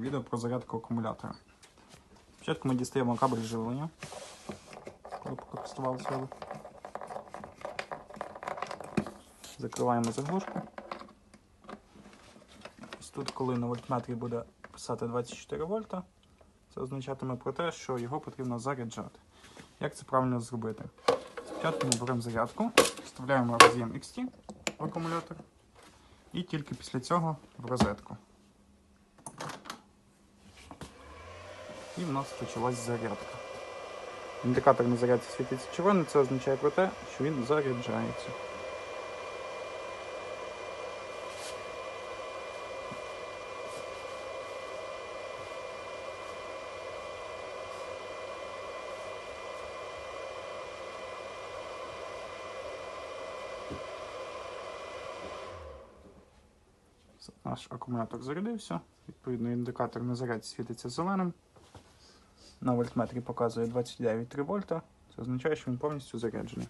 Відео про зарядку акумулятора. Спочатку ми дістаємо кабель живлення. Коли користувалися. ви. Закриваємо заглушку. Ось тут, коли на вольтметрі буде писати 24 вольта, це означатиме про те, що його потрібно заряджати. Як це правильно зробити? Спочатку ми беремо зарядку, вставляємо роз'єм XT в акумулятор і тільки після цього в розетку. І в нас почалась зарядка. Індикатор на зарядці світиться червоним, це означає про те, що він заряджається. Наш акумулятор зарядився. Відповідно, індикатор на зарядці світиться зеленим. На вольтметрі показує 29,3 вольта. Це означає, що він повністю заряджений.